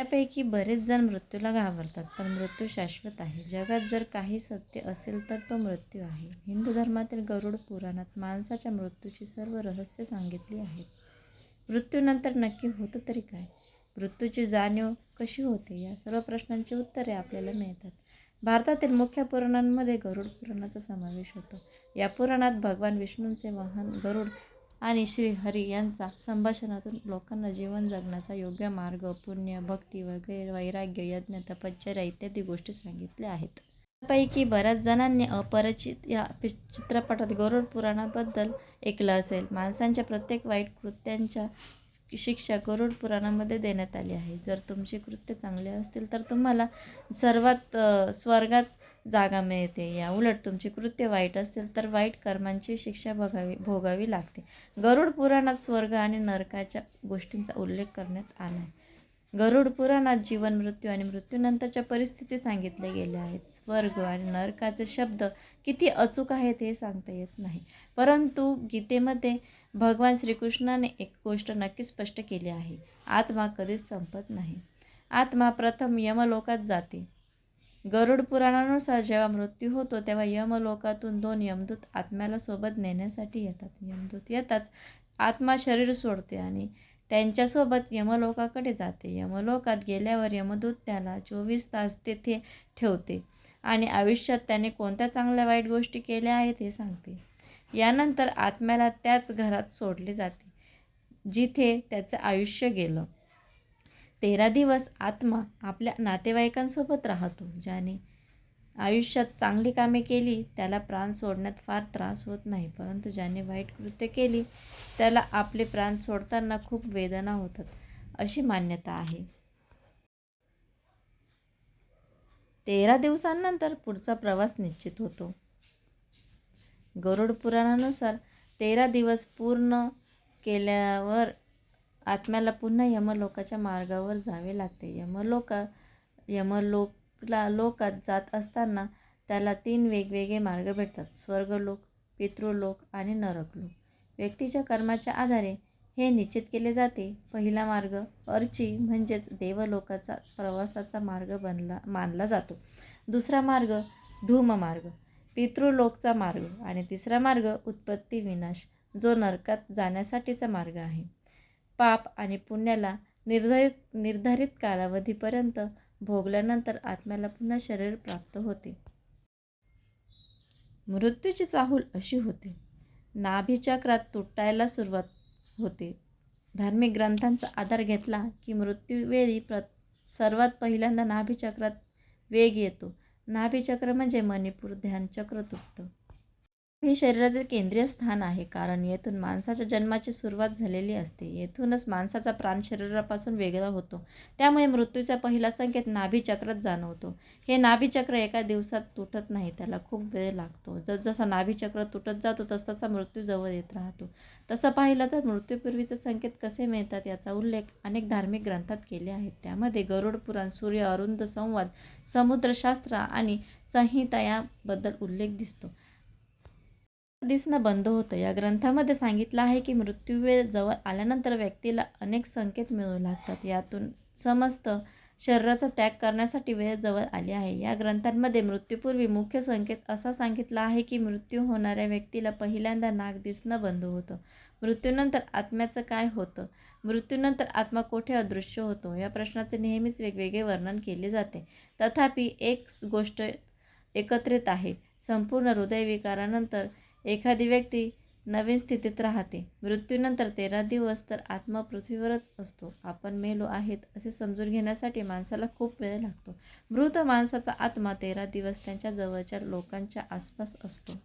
त्यापैकी बरेच जण मृत्यूला घाबरतात पण मृत्यू शाश्वत आहे. जगात जर काही सत्य असेल तर तो मृत्यू आहे. हिंदू धर्मातील गरुड पुराणात माणसाच्या मृत्यूची सर्व रहस्य सांगितली आहेत. मृत्यूनंतर नक्की होतं तरी काय? मृत्यूची जाणीव कशी होते? या सर्व प्रश्नांची उत्तरे आपल्याला मिळतात. भारतातील मुख्य पुराणांमध्ये गरुड पुराणाचा समावेश होतो. या पुराणात भगवान विष्णूंचे वाहन गरुड आणि श्रीहरी यांचा संभाषणातून लोकांना जीवन जगण्याचा योग्य मार्ग पुण्य भक्ती वगैरे वैराग्य यज्ञ तपश्चर्या इत्यादी गोष्टी सांगितल्या आहेत. त्यापैकी बऱ्याच जणांनी अपरिचित या पि चित्रपटात गरुड पुराणाबद्दल ऐकलं असेल. माणसांच्या प्रत्येक वाईट कृत्यांच्या शिक्षा गरुड पुराणामध्ये देण्यात आली आहे. जर तुमचे कृत्य चांगले असतील तर तुम्हाला सर्वात स्वर्गात जागा मिळते. या उलट तुमची कृत्य वाईट असतील तर वाईट कर्मांची शिक्षा बघावी भोगावी लागते. गरुड पुराणात स्वर्ग आणि नरकाच्या गोष्टींचा उल्लेख करण्यात आला आहे. गरुड पुराणात जीवन मृत्यू आणि मृत्यूनंतरच्या परिस्थिती सांगितल्या गेल्या आहेत. स्वर्ग आणि नरकाचे शब्द किती अचूक आहेत हे सांगता येत नाही. परंतु गीतेमध्ये भगवान श्रीकृष्णाने एक गोष्ट नक्की स्पष्ट केली आहे. आत्मा कधीच संपत नाही. आत्मा प्रथम यमलोकात जाते. गरुड पुराणानुसार जेव्हा मृत्यू होतो तेव्हा यमलोकातून दोन यमदूत आत्म्याला सोबत नेण्यासाठी येतात. यमदूत येताच आत्मा शरीर सोडते आणि त्यांच्यासोबत यमलोकाकडे जाते. यमलोकात गेल्यावर यमदूत त्याला चोवीस तास तेथे ठेवते आणि आयुष्यात त्याने कोणत्या चांगल्या वाईट गोष्टी केल्या आहेत हे सांगते. यानंतर आत्म्याला त्याच घरात सोडले जाते जिथे त्याचं आयुष्य गेलं. तेरा दिवस आत्मा आपल्या नातेवाईकांसोबत राहतो ज्याने आयुष्यात चांगली कामे केली त्याला प्राण सोडण्यात फार त्रास होत नाही परंतु ज्याने वाईट कृत्य केली त्याला आपले प्राण सोडताना खूप वेदना होतात अशी मान्यता आहे. तेरा दिवसांनंतर पुढचा प्रवास निश्चित होतो. गरुड पुराणानुसार तेरा दिवस पूर्ण केल्यावर आत्म्याला पुन्हा यमलोकाच्या मार्गावर जावे लागते. यमलोका यमलोकला लोकात जात असताना त्याला तीन वेगवेगळे मार्ग भेटतात. स्वर्गलोक पितृलोक आणि नरकलोक. व्यक्तीच्या कर्माच्या आधारे हे निश्चित केले जाते. पहिला मार्ग अर्ची म्हणजेच देवलोकाचा प्रवासाचा मार्ग बनला मानला जातो. दुसरा मार्ग धूम मार्ग पितृलोकचा मार्ग आणि तिसरा मार्ग उत्पत्ती विनाश जो नरकात जाण्यासाठीचा मार्ग आहे. पाप आणि पुण्याला निर्धारित निर्धारित कालावधीपर्यंत भोगल्यानंतर आत्म्याला पुन्हा शरीर प्राप्त होते. मृत्यूची चाहूल अशी होते. नाभीचक्रात तुटायला सुरुवात होते. धार्मिक ग्रंथांचा आधार घेतला की मृत्यूवेळी प्र सर्वात पहिल्यांदा नाभीचक्रात वेग येतो. नाभीचक्र म्हणजे मणिपूर ध्यानचक्र तुटतं हे शरीराचे केंद्रीय स्थान आहे कारण येथून माणसाच्या जन्माची सुरुवात झालेली असते. येथूनच माणसाचा प्राण शरीरापासून वेगळा होतो. त्यामुळे मृत्यूचा पहिला संकेत नाभीचक्रात जाणवतो. हे नाभीचक्र एका दिवसात तुटत नाही त्याला खूप वेळ लागतो. जसजसा नाभीचक्र तुटत जातो तसतसा मृत्यू जवळ येत राहतो. तसं पाहिलं तर मृत्यूपूर्वीचे संकेत कसे मिळतात याचा उल्लेख अनेक धार्मिक ग्रंथात केले आहेत. त्यामध्ये गरुड पुराण सूर्य अरुंद संवाद समुद्रशास्त्र आणि संहिता याबद्दल उल्लेख दिसतो. दिसणं बंद होतं. या ग्रंथामध्ये सांगितलं आहे की मृत्यूवेळ जवळ आल्यानंतर व्यक्तीला अनेक संकेत मिळू लागतात. यातून समजतं शरीराचा त्याग करण्यासाठी वेळ जवळ आली आहे. या ग्रंथांमध्ये मृत्यूपूर्वी मुख्य संकेत असा सांगितला आहे की मृत्यू होणाऱ्या व्यक्तीला पहिल्यांदा नाक दिसणं बंद होतं. मृत्यूनंतर आत्म्याचं काय होतं? मृत्यूनंतर आत्मा कोठे अदृश्य होतो? या प्रश्नाचे नेहमीच वेगवेगळे वर्णन केले जाते. तथापि एक गोष्ट एकत्रित आहे. संपूर्ण हृदयविकारानंतर एखादी व्यक्ती नवीन स्थितीत राहते. मृत्यूनंतर तेरा दिवस तर आत्मा पृथ्वीवरच असतो. आपण मेलो आहेत असे समजून घेण्यासाठी माणसाला खूप वेळ लागतो. मृत माणसाचा आत्मा तेरा दिवस त्यांच्या जवळच्या लोकांच्या आसपास असतो.